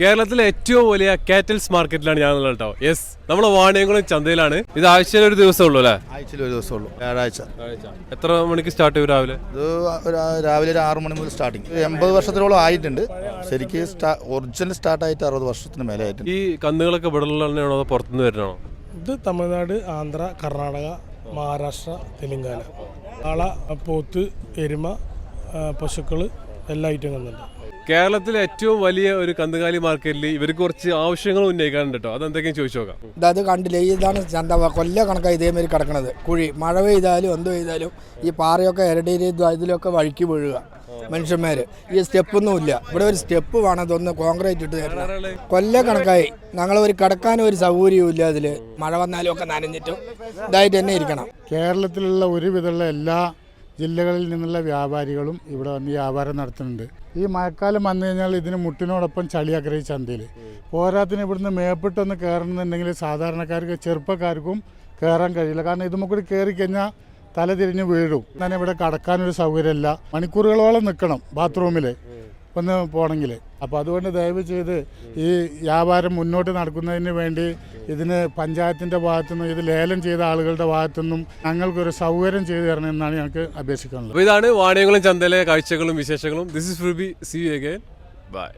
കേരളത്തിലെ ഏറ്റവും വലിയ കാറ്റൽസ് മാർക്കറ്റിലാണ് ഞാൻ ഉള്ളത് കേട്ടോ. യെസ് നമ്മുടെ വാണിയംകുളം ചന്തയിലാണ്. ഇത് ആഴ്ചയിൽ ഒരു ദിവസം ഉള്ളൂ അല്ലേ? ആഴ്ചയിൽ ഒരു ദിവസം ഉള്ളൂ വ്യാഴാഴ്ച. എത്ര മണിക്ക് സ്റ്റാർട്ട് ചെയ്യും രാവിലെ? ഇത് ഒരു രാവിലെ ഒരു ആറ് മണി മുതൽ സ്റ്റാർട്ടിങ് എൺപത് വർഷത്തിലോളം ആയിട്ടുണ്ട്. ശരിക്ക് ഒറിജിനൽ സ്റ്റാർട്ട് ആയിട്ട് അറുപത് വർഷത്തിന് മേലെ ആയിട്ടുണ്ട്. ഈ കന്നുകളൊക്കെ ഇവിടെ ഉള്ളതാണോ അതോ പുറത്തുനിന്ന് വരുന്നതാണോ? ഇത് തമിഴ്നാട് ആന്ധ്ര കർണാടക മഹാരാഷ്ട്ര തെലുങ്കാന. കാള പോത്ത് എരുമ പശുക്കൾ എല്ലാ ഐറ്റം കന്നുണ്ട് കേരളത്തിലെ ഏറ്റവും വലിയ ഒരു കന്നുകാലി മാർക്കറ്റിൽ ഇവർക്ക് കുറച്ച് ആവശ്യങ്ങൾ ഉന്നയിക്കാനുണ്ട് കേട്ടോ. അതെന്തൊക്കെയും ചോദിച്ചു നോക്കാം. അത് കണ്ടില്ലേ? ഇതാണ് ചന്ത കൊല്ല കണക്കാണ് ഇതേമാതിരി കിടക്കണത്. കുഴി മഴ പെയ്താലും എന്ത് പെയ്താലും ഈ പാറയൊക്കെ ഇരടിയിൽ ഇതിലൊക്കെ വഴുക്കി വീഴുക മനുഷ്യന്മാർ ഈ സ്റ്റെപ്പൊന്നുമില്ല. ഇവിടെ ഒരു സ്റ്റെപ്പ് വേണം ഇതൊന്ന് കോൺക്രീറ്റ് ഇട്ട് തരണം. കൊല്ല കണക്കായി. ഞങ്ങൾ ഒരു കിടക്കാനും ഒരു സൗകര്യവും ഇല്ല അതിൽ മഴ വന്നാലും ഒക്കെ നനഞ്ഞിട്ടും ഇതായിട്ട് തന്നെ ഇരിക്കണം. കേരളത്തിലുള്ള ഒരുവിധമുള്ള എല്ലാ ജില്ലകളിൽ നിന്നുള്ള വ്യാപാരികളും ഇവിടെ വന്ന് വ്യാപാരം നടത്തുന്നുണ്ട്. ഈ മഴക്കാലം വന്നു കഴിഞ്ഞാൽ ഇതിന് മുട്ടിനോടൊപ്പം ചളി ഈ ചന്തയിൽ പോരാത്തിന് ഇവിടുന്ന് മേപ്പിട്ടൊന്ന് കയറണമെന്നുണ്ടെങ്കിൽ സാധാരണക്കാർക്ക് ചെറുപ്പക്കാർക്കും കയറാൻ കഴിയില്ല. കാരണം ഇത് കൂടി കയറി കഴിഞ്ഞാൽ തല തിരിഞ്ഞ് വീഴും. തന്നെ ഇവിടെ കടക്കാനൊരു സൗകര്യമില്ല. മണിക്കൂറുകളോളം നിൽക്കണം ബാത്റൂമിൽ ഒന്ന് പോകണമെങ്കിൽ. അപ്പോൾ അതുകൊണ്ട് ദയവ് ചെയ്ത് ഈ വ്യാപാരം മുന്നോട്ട് നടക്കുന്നതിന് വേണ്ടി ഇതിന് പഞ്ചായത്തിന്റെ ഭാഗത്തുനിന്നും ഇത് ലേലം ചെയ്ത ആളുകളുടെ ഭാഗത്തുനിന്നും ഞങ്ങൾക്കൊരു സൗകര്യം ചെയ്തു തരണം എന്നാണ് ഞങ്ങൾക്ക് അപേക്ഷിക്കാനുള്ളത്. അപ്പോൾ ഇതാണ് വാണിയങ്ങളും ചന്തയിലെ കാഴ്ചകളും വിശേഷങ്ങളും. ദിസ് ഇസ് ഫുബി സി അഗൈൻ ബൈ